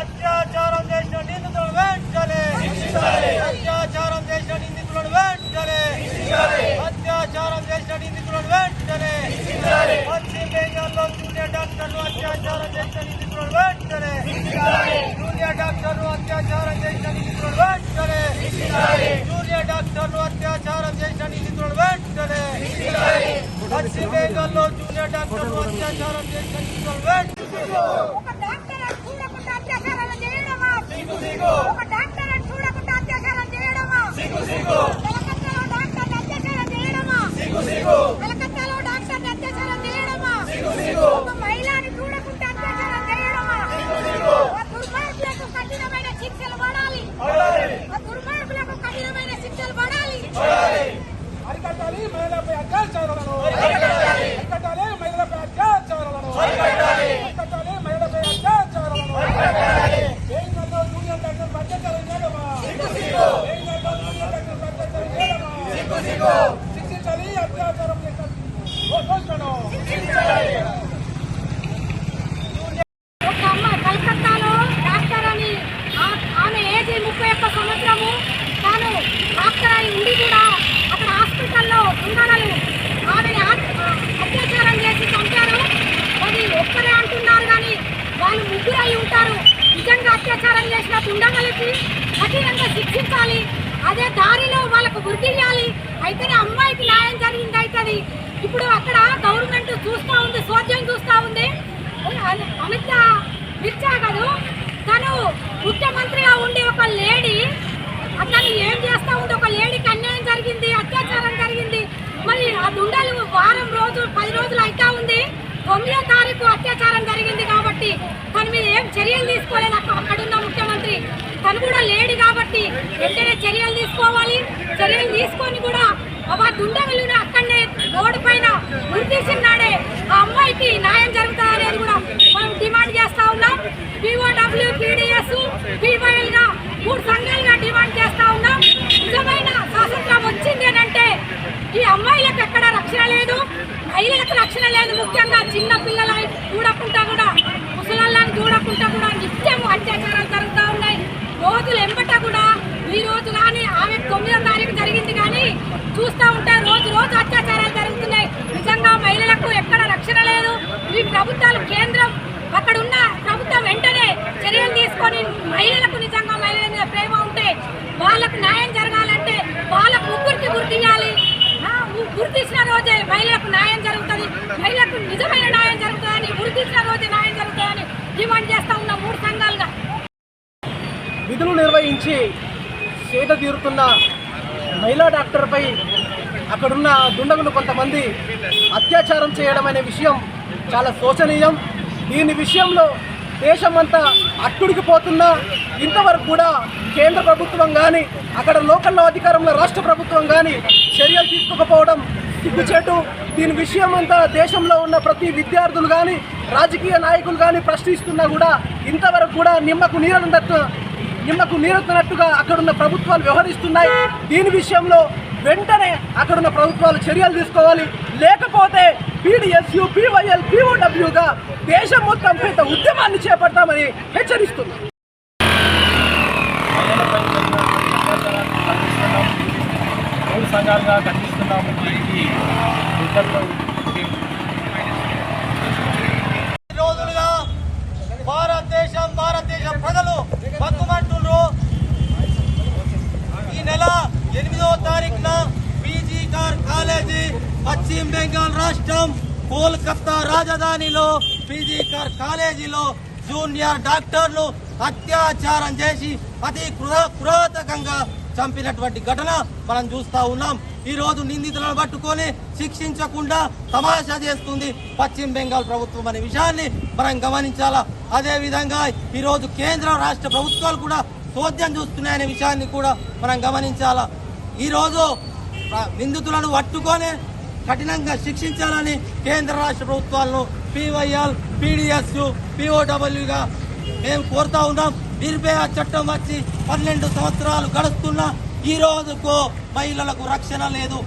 అత్యాచారం చేసిన నిందితులను వెంటనే అత్యాచారం చేసిన నిందితులను వెంటనే అత్యాచారం చేసిన నిందితులను వెంటనే పశ్చిమ బెంగాల్లో జూనియర్ డాక్టర్లు అత్యాచారం చేసిన నిందితులను వెంటనే జూనియర్ డాక్టర్లు అత్యాచారం చేసిన నిందితులను వెంటనే జూనియర్ డాక్టర్లు అత్యాచారం చేసిన నిందితులను వెంటనే పశ్చిమ బెంగాల్లో జూనియర్ డాక్టర్లు అత్యాచారం చేసిన నిందితులను వెంటనే అరికట్టాలి మహిళలపై అత్యాచారాలను అరికట్టాలి మహిళలపై అత్యాచారాలను అరికట్టాలి మహిళలపై అత్యాచారాలను బెంగాల్లో జూనియర్ డాక్టర్ అత్యాచారం చేయడమా బెంగాల్లో జూనియర్ డాక్టర్ అత్యాచారం చేయడమా శిక్షించాలి అత్యాచారం చేసిన దోషులను ఒక అమ్మాయి కలకత్తాలో డాక్టర్ అని ఆ- ఆమె ఏజ్ ముప్పై ఒక్క సంవత్సరము తాను డాక్టర్ అయి ఉండి కూడా అక్కడ హాస్పిటల్లో ఉండాలని ఆమెని అత్యాచారం చేసి చంపారు. అది ఒక్కరే అంటున్నారు కానీ వాళ్ళు ముగ్గురు అయి ఉంటారు. నిజంగా అత్యాచారం చేసిన దుండగలకి కఠినంగా శిక్షించాలి. అదే దారిలో వాళ్ళకు వృద్ధి చేయాలి. అయితేనే అమ్మాయికి న్యాయం జరిగింది అవుతుంది ఇప్పుడు అక్కడ గవర్నమెంట్ చూస్తూ ఉంది సోద్యం చూస్తూ ఉంది. అమిత్ అమిత్ మిర్చా కాదు తను ముఖ్యమంత్రిగా ఉండి ఒక లేడీ అతను ఏం చేస్తా ఉంది ఒక లేడీకి అన్యాయం జరిగింది అత్యాచారం జరిగింది మరి ఆ దుండలు వారం రోజులు పది ఉంది. తొమ్మిదో తారీఖు అత్యాచారం జరిగింది కాబట్టి తన మీద ఏం చర్యలు తీసుకోలేదు. అక్క- అక్కడున్న ముఖ్యమంత్రి. తను కూడా లేడు కాబట్టి వెంటనే చర్యలు తీసుకోవాలి. చర్యలు తీసుకొని కూడా ఆ దుండగులను అక్కడనే రోడ్డు పైన గుర్తించినాడే ఆ అమ్మాయికి న్యాయం జరుగుతుంది అనేది కూడా మనం డిమాండ్ చేస్తా ఉన్నాం పిఓడబ్ల్యూ పీడిఎస్ పీవైఎల్గా మూడు సంఘాలుగా డిమాండ్ చేస్తా ఉన్నాం నిజమైన స్వాతంత్రం వచ్చింది అని అంటే ఈ అమ్మాయిలకు ఎక్కడ రక్షణ లేదు మహిళలకు రక్షణ లేదు ముఖ్యంగా చిన్న పిల్లల చూడకుండా కూడా ముసలాళ్ళని చూడకుండా కూడా నిత్యం అత్యాచారాలు జరుగుతూ ఉన్నాయి. రోజులు ఎంబట కూడా ఈ రోజు కానీ ఆమె తొమ్మిదో తారీఖు జరిగింది కానీ చూస్తూ ఉంటే రోజు రోజు అత్యాచారాలు జరుగుతున్నాయి. నిజంగా మహిళలకు ఎక్కడ రక్షణ లేదు. ఈ ప్రభుత్వాలు కేంద్రం అక్కడ ఉన్న ప్రభుత్వం వెంటనే చర్యలు తీసుకొని మహిళలకు నిజంగా మహిళల మీద ప్రేమ ఉంటే వాళ్ళకు న్యాయం జరగాలంటే వాళ్ళకు ముగ్గురికి గుర్తించాలి గుర్తించిన రోజే మహిళలకు న్యాయం మహిళలకు నిజమైన న్యాయం జరుగుతుందని గుర్తించిన రోజు న్యాయం జరుగుతుందని డిమాండ్ చేస్తా ఉన్న మూడు సంఘాలుగా. విధులు నిర్వహించి సేద తీరుతున్న మహిళా డాక్టర్పై అక్కడున్న దుండగులు కొంతమంది అత్యాచారం చేయడం అనే విషయం చాలా శోచనీయం. దీని విషయంలో దేశమంతా అట్టుడికిపోతున్నా ఇంతవరకు కూడా కేంద్ర ప్రభుత్వం కానీ అక్కడ లోకల్లో అధికారంలో రాష్ట్ర ప్రభుత్వం కానీ చర్యలు తీసుకోకపోవడం సిగ్గుచేటు దీని విషయం అంతా దేశంలో ఉన్న ప్రతి విద్యార్థులు కానీ రాజకీయ నాయకులు కానీ ప్రశ్నిస్తున్నా కూడా ఇంతవరకు కూడా నిమ్మకు నీరున్నట్టు నిమ్మకు నీరెత్తినట్టుగా అక్కడున్న ప్రభుత్వాలు వ్యవహరిస్తున్నాయి. దీని విషయంలో వెంటనే అక్కడున్న ప్రభుత్వాలు చర్యలు తీసుకోవాలి. లేకపోతే పీడిఎస్యు పీవైఎల్ పీఓడబ్ల్యూగా దేశం మొత్తం పెద్ద ఉద్యమాన్ని చేపడతామని హెచ్చరిస్తున్నాం. సంఘాలుగా సంఘాలుగా కనిపిస్తున్నాము దీనికి ఇద్దరు రోజులుగా భారతదేశం భారతదేశ ప్రజలు బతుమంటున్నారు ఈ నెల ఎనిమిదవ తారీఖున పీజీ కార్ కాలేజీ పశ్చిమ బెంగాల్ రాష్ట్రం కోల్కతా రాజధానిలో పీజీ కార్ కాలేజీలో జూనియర్ డాక్టర్లు అత్యాచారం చేసి అతి కృత- కృతకంగా చంపినటువంటి ఘటన మనం చూస్తా ఉన్నాం. ఈ రోజు నిందితులను పట్టుకొని శిక్షించకుండా తమాషా చేస్తుంది పశ్చిమ బెంగాల్ ప్రభుత్వం అనే విషయాన్ని మనం గమనించాలా? అదే విధంగా ఈ రోజు కేంద్ర రాష్ట్ర ప్రభుత్వాలు కూడా చోద్యం చూస్తున్నాయనే విషయాన్ని కూడా మనం గమనించాలా? ఈ రోజు నిందితులను పట్టుకొని కఠినంగా శిక్షించాలని కేంద్ర రాష్ట్ర ప్రభుత్వాలను పీవైఎల్ పీడిఎస్ పిఓడబ్ల్యూగా మేము కోరుతా ఉన్నాం. నిర్భయ చట్టం వచ్చి పన్నెండు సంవత్సరాలు గడుస్తున్నా ఈ రోజుకు మహిళలకు రక్షణ లేదు.